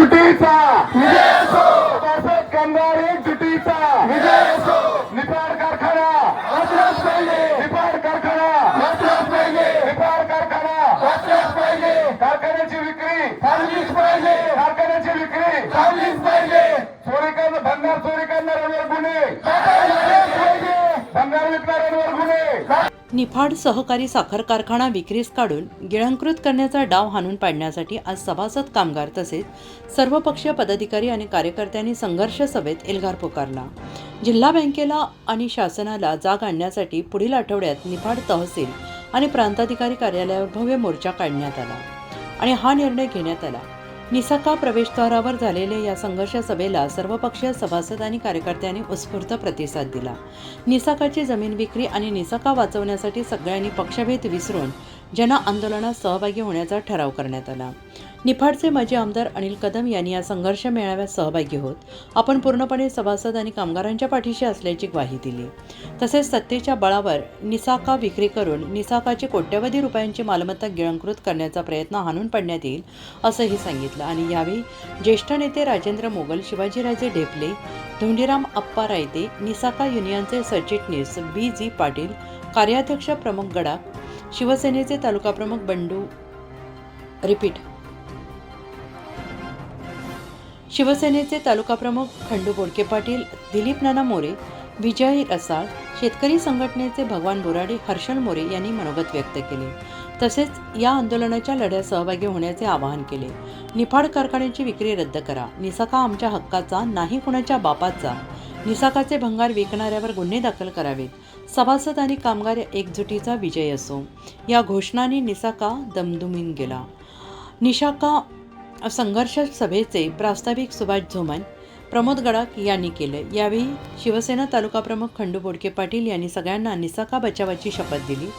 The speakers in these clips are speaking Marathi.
एकजुटीचा सभासद कामगार एकजुटीचा निपाड कारखाना. निपाड कारखाना. निपाड कारखाना. कारखान्याची विक्री. कारखान्याची विक्री. चोरी करणं भंगार चोरी करणाऱ्यांवर गुन्हे. भंगार विकणाऱ्यांवर गुन्हे. निफाड सहकारी साखर कारखाना विक्रीस काढून गिळंकृत करण्याचा डाव हाणून पाडण्यासाठी आज सभासद कामगार तसेच सर्वपक्षीय पदाधिकारी आणि कार्यकर्त्यांनी संघर्ष सभेत एल्गार पुकारला. जिल्हा बँकेला आणि शासनाला जाग आणण्यासाठी पुढील आठवड्यात निफाड तहसील आणि प्रांताधिकारी कार्यालयावर भव्य मोर्चा काढण्यात आला आणि हा निर्णय घेण्यात आला. निसाका प्रवेशद्वारावर झालेल्या या संघर्ष सभेला सर्वपक्षीय सभासद आणि कार्यकर्त्यांनी उत्स्फूर्त प्रतिसाद दिला. निसाकाची जमीन विक्री आणि निसाका वाचवण्यासाठी सगळ्यांनी पक्षभेद विसरून जन आंदोलनात सहभागी होण्याचा ठराव करण्यात आला. निफाडचे माजी आमदार अनिल कदम यांनी या संघर्ष मेळाव्यात सहभागी होत आपण पूर्णपणे सभासद आणि कामगारांच्या पाठीशी असल्याची ग्वाही दिली. तसेच सत्तेच्या बळावर निसाका विक्री करून निसाकाची कोट्यवधी रुपयांची मालमत्ता गिळंकृत करण्याचा प्रयत्न हाणून पडण्यात येईल असंही सांगितलं. आणि यावेळी ज्येष्ठ नेते राजेंद्र मोगल शिवाजीराजे ढेपले धोंडीराम अप्पा रायते निसाका युनियनचे सरचिटणीस बी. जी. पाटील कार्याध्यक्ष प्रमुख गडाख शिवसेनेचे तालुका प्रमुख बंडू रिपीट. शिवसेनेचे तालुका प्रमुख खंडू बोडके पाटील दिलीप नाना मोरे विजय रसाळ शेतकरी संघटनेचे भगवान बोराडे हर्षल मोरे यांनी मनोगत व्यक्त केले. तसेच या आंदोलनाच्या लढ्यात सहभागी होण्याचे आवाहन केले. निफाड कारखान्याची विक्री रद्द करा. निसाका आमच्या हक्काचा नाही कुणाच्या बापाचा. निसाकाचे भंगार विकणाऱ्यावर गुन्हे दाखल करावेत. सभासद आणि कामगार एकजुटीचा विजय असो. या घोषणाने निसाका दमदुमीन गेला. निशाका संघर्ष सभेचे प्रास्ताविक सुभाष झोमन प्रमोद गडाख यांनी केले. यावेळी शिवसेना तालुका प्रमुख खंडू बोडके पाटील यांनी सगळ्यांना निसाका बचावाची शपथ दिली.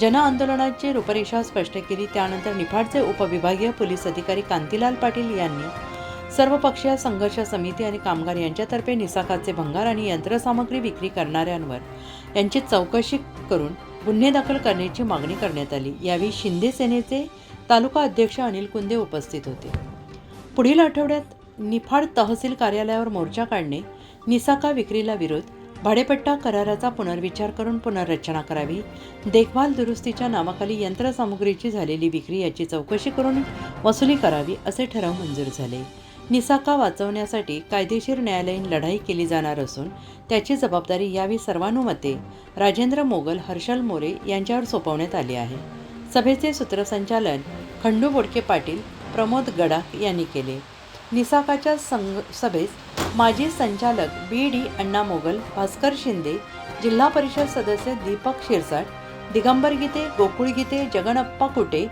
जन आंदोलनाची रूपरेषा स्पष्ट केली. त्यानंतर निफाडचे उपविभागीय पोलीस अधिकारी कांतीलाल पाटील यांनी सर्वपक्षीय संघर्ष समिती आणि कामगार यांच्यातर्फे निसाकाचे भंगार आणि यंत्रसामग्री विक्री करणाऱ्यांवर यांची चौकशी करून गुन्हे दाखल करण्याची मागणी करण्यात आली. यावेळी शिंदे सेनेचे तालुका अध्यक्ष अनिल कुंदे उपस्थित होते. पुढील आठवड्यात निफाड तहसील कार्यालयावर मोर्चा काढणे निसाका विक्रीला विरोध भाडेपट्टा कराराचा पुनर्विचार करून पुनर्रचना करावी देखभाल दुरुस्तीच्या नावाखाली यंत्रसामुग्रीची झालेली विक्री याची चौकशी करून वसुली करावी असे ठराव मंजूर झाले. निसाका वाचवण्यासाठी कायदेशीर न्यायालयीन लढाई केली जाणार असून त्याची जबाबदारी यावेळी सर्वानुमते राजेंद्र मोगल हर्षल मोरे यांच्यावर सोपवण्यात आली आहे. सभेचे सूत्रसंचालन खंडू बोडके पाटील प्रमोद गडाख यांनी केले. निसाकाच्या संघ सभेस माजी संचालक बी डी अण्णा मोगल भास्कर शिंदे जिल्हा परिषद सदस्य दीपक शिरसाट दिगंबर गीते गोकुळ गीते जगनप्पा कुटे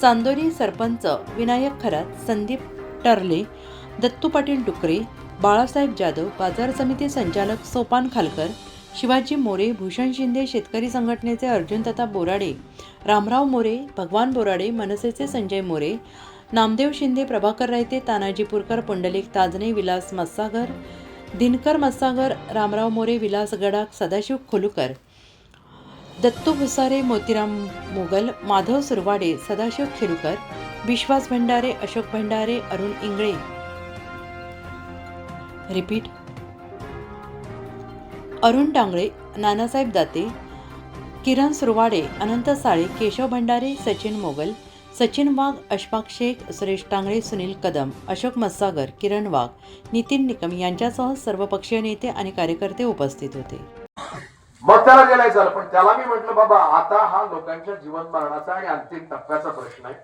चांदोरी सरपंच विनायक खरात संदीप टर्ले दत्तू पाटील डुकरे बाळासाहेब जाधव बाजार समिती संचालक सोपान खालकर शिवाजी मोरे भूषण शिंदे शेतकरी संघटनेचे अर्जुन तथा बोराडे रामराव मोरे भगवान बोराडे मनसेचे संजय मोरे नामदेव शिंदे प्रभाकर रायते तानाजी पुरकर पुंडलिक ताजने विलास मस्सागर दिनकर मस्सागर रामराव मोरे विलास गडाख सदाशिव खोलुकर दत्तू भुसारे मोतीराम मोगल माधव सुरवाडे सदाशिव खिरुकर विश्वास भंडारे अशोक भंडारे अरुण इंगळे रिपीट. अरुण डांगळे नानासाहेब दाते किरण सुरवाडे अनंत साळे केशव भंडारे सचिन मोगल सचिन वाघ अशफाक शेख सुरेश टांगळे सुनील कदम अशोक मस्सागर किरण वाघ नितीन निकम यांच्यासह सर्वपक्षीय नेते आणि कार्यकर्ते उपस्थित होते. मग त्याला गेलाय झालं पण त्याला मी म्हटलं बाबा आता हा लोकांच्या जीवन मरणाचा आणि अंतिम टप्प्याचा प्रश्न आहे.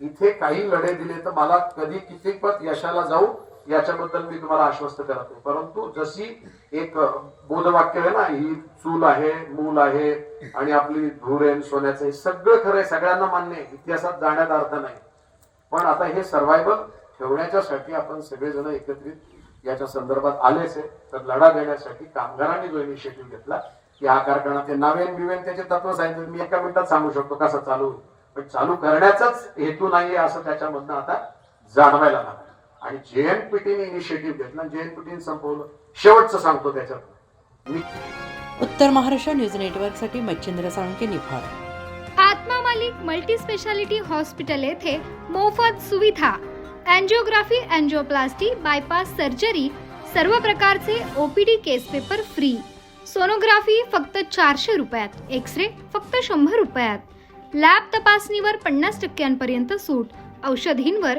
इथे काही लढे दिले तर मला कधी कितीपत यशाला जाऊ याच्याबद्दल मी तुम्हाला आश्वस्त करतो. परंतु जशी एक बोधवाक्य आहे ना ही चूल आहे मूल आहे आणि आपली धूर आहे सोन्याचं हे सगळं खरंय आहे सगळ्यांना मान्य इतिहासात जाण्यात अर्थ नाही. पण आता हे सर्वायवल ठेवण्याच्यासाठी आपण सगळेजण एकत्रित याच्या संदर्भात आलेच आहे. तर लढा देण्यासाठी कामगारांनी जो इनिशिएटिव्ह घेतला की हा कारखाना ते नवेन बिवेन त्याचे तत्व सांगितलं. मी एका मिनिटात सांगू शकतो कसं चालू पण चालू करण्याचाच हेतू नाहीये असं त्याच्यामधनं आता जाणवायला लागलं. आणि जेएनपीटीने इनिशिएटिव्ह घेतला जेएनपीटीने संपवलं. शेवटचं सांगतो त्याच्यात. मी उत्तर महाराष्ट्र न्यूज नेटवर्कसाठी Machhindra Salunke Niphad. Atma Malik multi speciality hospital येथे मोफत सुविधा अँजिओग्राफी अँजिओप्लास्टी बायपास सर्जरी सर्व प्रकारचे O P D case paper free sonography फक्त चारशे रुपयात एक्स रे फक्त शंभर रुपयात. लॅब तपासणीवर पन्नास टक्क्यांपर्यंत सूट. औषधींवर